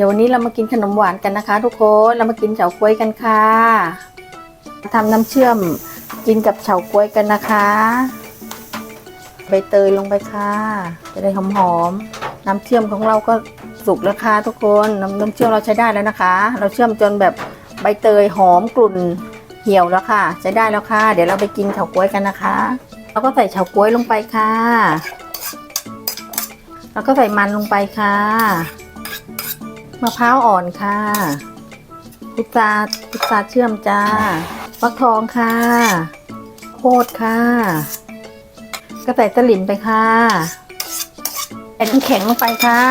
ดี๋ยววันนี้เรามากินขนมหวานกันนะคะ ทุกคนเรามากินเฉาก๊วยกันค่ะทำน้ำเชื่อมกินกับเฉาก๊วยกันนะคะ ใบเตยลงไปค่ะ จะได้หอมๆน้ำเชื่อมของเราก็สุกแล้วค่ะทุกคนน้ำน้ำเชื่อมเราใช้ได้แล้วนะคะ เราเชื่อมจนแบบใบเตยหอมกลุ่นเหี่ยวแล้วค่ะ ใช้ได้แล้วค่ะ เดี๋ยวเราไปกินเฉาก๊วยกันนะคะเราก็ใส่เฉาก๊วยลงไปค่ะแล้วก็ใส่มันลงไปค่ะ มะพร้าวอ่อนค่ะพุทราพุทราเชื่อมจ้าฟักทองค่ะ โคตรค่ะก็ใส่สลิมไปค่ะใส่น้ำแข็งลงไปค่ะ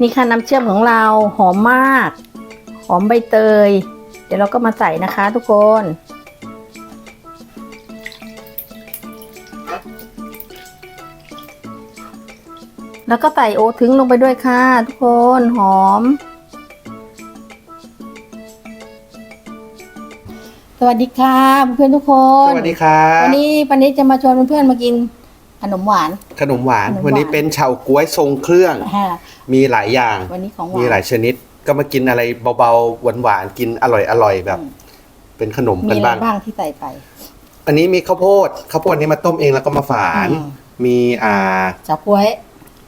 นี่ค่ะน้ำเชื่อมของเราหอมมาก หอมใบเตย เดี๋ยวเราก็มาใส่นะคะทุกคน แล้วก็ใส่โอถึงลงไปด้วยค่ะทุกคนหอม สวัสดีค่ะเพื่อนๆทุกคน สวัสดีครับวันนี้ปันนี้จะมาชวนเพื่อนๆมากินขนมหวาน ขนมหวานขนมหวานวันนี้เป็นเฉาก๊วยทรงเครื่องค่ะมีหลายอย่าง วันนี้ของหวามีนหลายชนิด ก็มากินอะไรเบาๆหวานๆ กินอร่อยๆแบบอืมเป็นขนมมีกันอะไรบ้างบ้างที่ใส่ไป อันนี้มีข้าวโพด ข้าวโพดนี้มาต้มเองแล้วก็มาฝานอืมมีอ่าเฉาก๊วย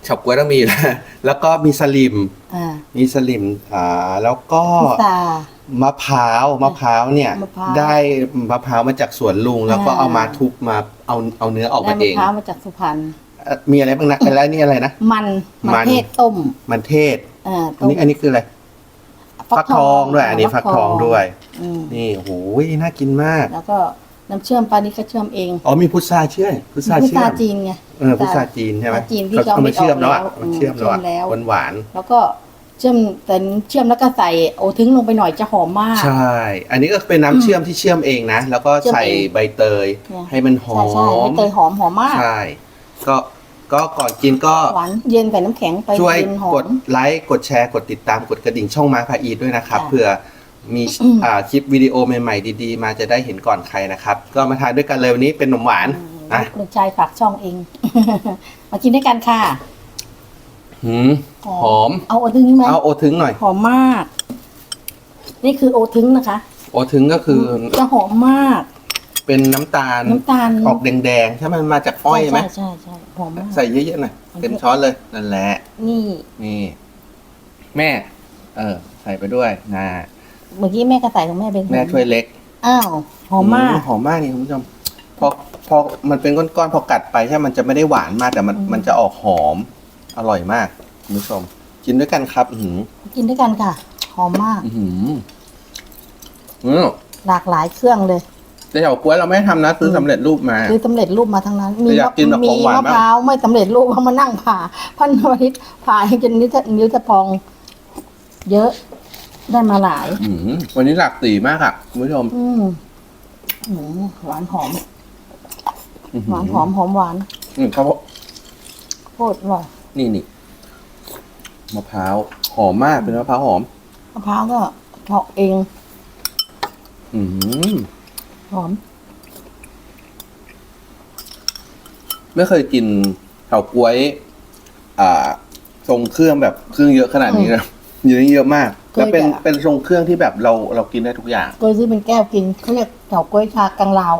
เฉาก๊วยต้องมีแล้วแล้วก็มีสลิม อ่า มีสลิมอ่าแล้วก็พุทรามะพร้าวมะพร้าวเนี่ยมะพร้าว ได้มะพร้าวมาจากสวนลุง แล้วก็อ่าเอามาทุบมาเอาเอาเนื้อออกได้มาเอมะงพร้าวมาจากสุพรรณเอ่อมีอะไรบ้างนะอะไรนี่อะไรนะ มันมัมัน นเทศต้มมันเทศ อ่าอันนี้อันนี้คืออะไรฟักทองด้วย อันนี้ฟักทองด้วย อืมนี่โอ้โหน่ากินมาก แล้วก็ น้ำเชื่อมปลานี้ก็เชื่อมเองอ๋อมีพุทราเชื่อมพุทราพุทเชื่อรามจีนไงเออพุทราจีนใช่ไหมพุทราจีนที่เขาเขาเอามาเชื่อมแล้วอะไม่ออกแล้วมันเชื่อมแล้วเชื่อมแล้วหวานหวานแล้วก็เชื่อมแต่เชื่อมแล้วก็ใส่โอทึงลงไปหน่อยจะหอมมากๆใช่ อันนี้ก็เป็นน้ำเชื่อมที่เชื่อมเองนะ แล้วก็เชื่อมใส่เองใบเตยเนี่ยให้มันหอใช่ใช่ใบมเตยหอมหอมมาก ใช่ ก็ก็ก่อนกินก็หวานเย็นใส่น้ำแข็งไปช่วยเย็นหอกดมไลค์กดแชร์กดติดตามกดกระดิ่งช่องมาพาอีทด้วยนะครับค่ะเผื่อ มีอืมอ่าคลิปวิดีโอใหม่ๆ ดีๆ มาจะได้เห็นก่อนใครนะครับ ก็มาทานด้วยกันเลยวันนี้เป็นขนมหวานอะลูกชายฝากช่องเอง มากินด้วยกันค่ะหืมหอม เอาโอทึงนี่ไหมเอาโอถึงหน่อย หอมมาก นี่คือโอทึงนะคะ โอถึงก็คือ จะหอมมาก เป็นน้ำตาลน้ำตาลออกแดงๆใช่ไหมมันมาจากอ้อยไหมใช่ใช่ใช่หอมมาก ใส่เยอะๆหน่อยเต็มช้อนเลยนั่นแหละ นี่นี่ แม่ เออ ใส่ไปด้วยนะ เมื่อกี้แม่ก็ใส่ของแม่เป็นแม่ช่วยเล็ก อ้าวหอมมากหอมมากนี่คุณผู้ชมพอพอมันเป็นก้อนๆพอกัดไปใช่ไหมมันจะไม่ได้หวานมากแต่มันอืมมันจะออกหอม อร่อยมากคุณผู้ชม กินด้วยกันครับอือหือกินด้วยกันค่ะ หอมมากอือหืออืมหลากหลายเครื่องเลยแต่เฉาก๊วยเราไม่ทำนะซื้อสำเร็จรูปมาคือสำเร็จรูปมาทั้งนั้น มีแต่อยากกินแบบมีของหวานมะบ้างพร้าวไม่สำเร็จรูปเขามานั่งผ่าพันวทิตผ่าให้จนนิ้วจะนิ้วจะพอง เยอะ ได้มาหลาย อืมวันนี้หลากสีมากอะคุณผู้ชม อืมอืมหวานหอมอื้อหวานหอมหอมหวานอืมครับโคตรอร่อยนี่นี่มะพร้าวหอมมากเป็นมะพร้าวหอมมะพร้าวก็เฉาะเอง อืมหอม ไม่เคยกินเฉาก๊วย อ่า ทรงเครื่องแบบเครื่องเยอะขนาดนี้นะเยอะเยอะมาก แล้วเป็นเป็นทรงเครื่องที่แบบเราเรากินได้ทุกอย่างเคยซื้อเป็นแก้วกินเขาเรียกเฉาก๊วยชากังลาว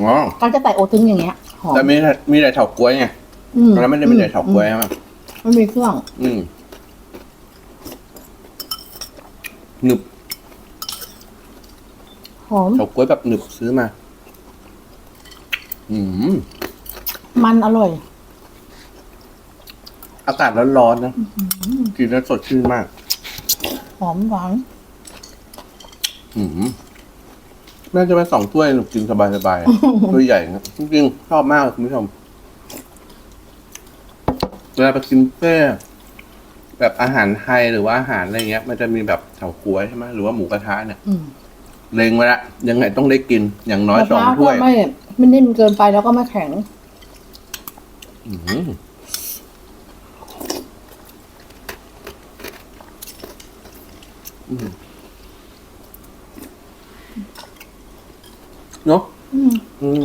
อ๋อก็จะใส่โอทึงอย่างเงี้ยหอมแต่มีแต่มีแต่เฉาก๊วยไงอืแล้วไม่ได้มีแต่เฉาก๊วยใช่ไหมไม่มีเครื่องอืมหนึบหอมเฉาก๊วยแบบหนึบซื้อมา อืมมันอร่อย อากาศร้อนๆนะกินแล้วสดชื่นมาก หอมหวานอืมน่าจะเป็นสองถ้วยหนูกินสบายๆอะถ้วยใหญ่นะจริงๆชอบมากเลยคุณผู้ชมเวลาไปกินเฟ่แบบอาหารไทยหรือว่าอาหารอะไรเงี้ย มันจะมีแบบเฉาก๊วยใช่ไหมหรือว่าหมูกระทะเนี่ยอืมเลงไว้ละยังไงต้องได้กินอย่างน้อยสองมะพร้าถ้วยก็ไม่ไม่นิ่มเกินไปแล้วก็ไม่แข็ง อืมอืม เนาะอืมอืม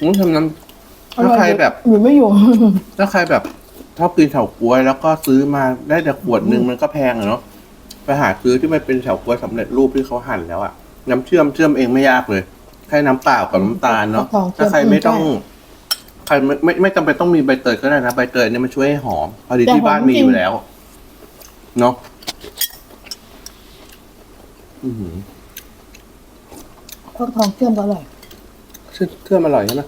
อืมทำน้ำอร่อยถ้าใครแบบอยู่ไม่อยู่ ถ้าใครแบบชอบกินเฉาก๊วย แล้วก็ซื้อมาได้แต่ขวดหนึ่งมันก็แพงอะเนาะไปหาซื้อที่มันเป็นเฉาก๊วยสำเร็จรูปที่เขาหั่นแล้วอะน้ำเชื่อมเชื่อมเองไม่ยากเลยแค่น้ำเปล่ากับน้ำตาลเนาะฟักทองเชื่อมถ้าใครไม่ต้องใช่ใครไม่ไม่ไม่จำเป็นต้องมีใบเตยก็ได้นะใบเตยเนี่ยมันช่วยให้หอมพอดีแต่ที่บ้านหอมมีจริง อยู่แล้ว เนาะอือหือฟักทองเชื่อมก็อร่อยเชื่อเชื่อมอร่อยใช่ไหม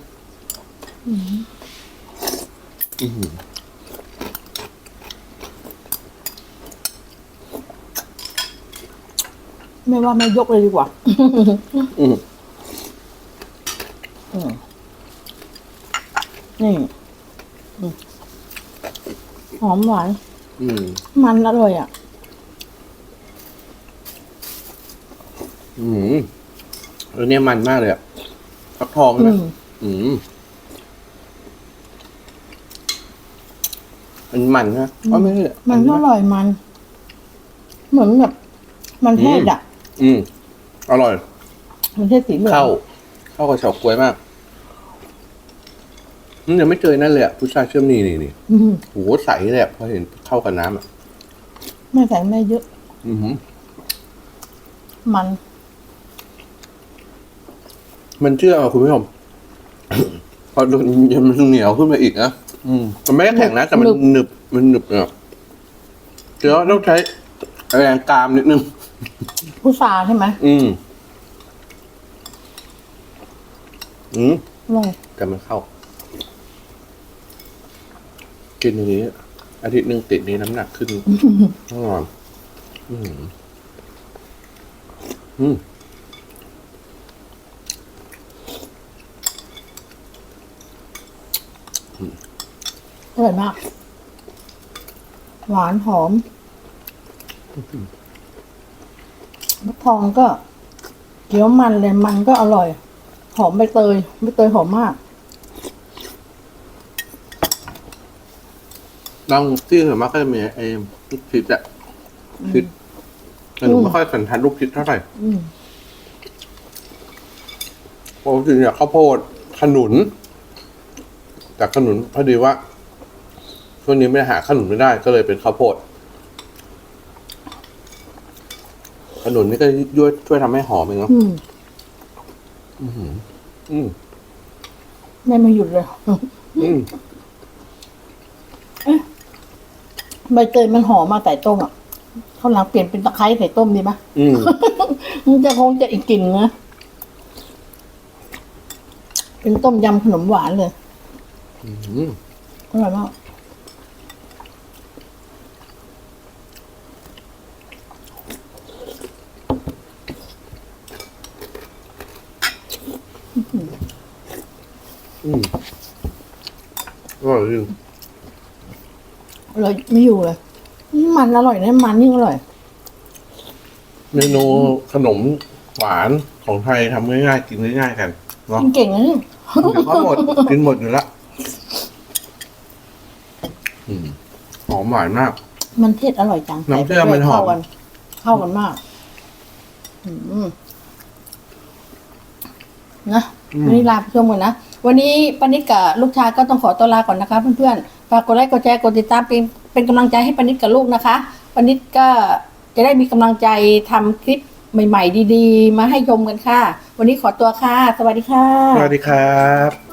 อือหือไม่ว่าไม่ยกเลยดีกว่า อืมอืมนี่อืมหอมหวาน อืม มันอร่อยอะ อืมเออเนี่ยมันมากเลยอะฟักทองอืนะมอืมมันมันนะอ๋อไม่ใช่มันก็อร่อยมัน เหมือนแบบ มันเทศอะอืม อร่อย มันเทศสีเหลืองเข้า เข้ากับเฉาก๊วยมาก อืมยังไม่เจอนั่นเลยอะพุทราเชื่อมนี่นี่นี่อืมโหใสเลยอะพอเห็นเข้ากับน้ำอะไม่ใส่ไม่เยอะ อือหือ มัน มันเชื่อมอะคุณผู้ชม พอโดนมันเหนียวขึ้นมาอีกนะอืมมันไม่ได้แข็งนะ แต่มันหนึบ หนึบมันหนึบเนี่ยเดี๋ยวต้องใช้แรงกรามนิดนึงพุทราใช่ไหมอืม อืม อร่อยแต่มันเข้า กินอย่างนี้ อาทิตย์หนึ่งติดนี้น้ำหนักขึ้นแน่นอนอืมอืมอร่อยมาก หวานหอมมะทองก็เคี้ยวมันเลยมันก็อร่อย หอมใบเตยใบเตยหอมมาก บางที่ส่วนมากก็จะมีไอ้ลูกชิดอะชิดแต่หนูไม่ค่อยสันทัดลูกชิดเท่าไหร่อืมปกติเนี่ยข้าวโพดขนุน แต่ขนุนพอดีว่าช่วงนี้ไม่ได้หาขนุนไม่ได้ ก็เลยเป็นข้าวโพดขนุนนี่ก็ช่วยช่วยทำให้หอมเองเนาะอืมอืมไม่มาหยุดเลย อืม ใบเตยมันหอมมาใส่ต้มอะข้าวหลังเปลี่ยนเป็นตะไคร้ใส่ต้มดีไหมอืมมันจะคงจะอีกกลิ่นนะเป็นต้มยำขนมหวานเลยอืมอร่อยมากอืมอร่อยจริง อร่อยไม่อยู่เลย มันอร่อยนะมันยิ่งอร่อย เมนูขนมหวานของไทยทำง่ายๆกินง่ายๆกันเนาะกินเก่งนะเนี่ยเดี๋ยวก็หมดกินหมดอยู่ละอืมหอมหวานมาก มันเทศอร่อยจังน้ำเชื่อมมันหอมเข้ากันเข้ากันมาก อืมนะอืม วันนี้ลาไปชมกันนะ วันนี้ปานิดกับลูกชายก็ต้องขอตัวลาก่อนนะคะเพื่อนๆ ฝากกดไลค์กดแชร์กดติดตามเป็นเป็นกำลังใจให้ปนิดกับลูกนะคะปนิดก็จะได้มีกำลังใจทำคลิปใหม่ ๆ ดี ๆ มาให้ชมกันค่ะ วันนี้ขอตัวค่ะ สวัสดีค่ะ สวัสดีครับ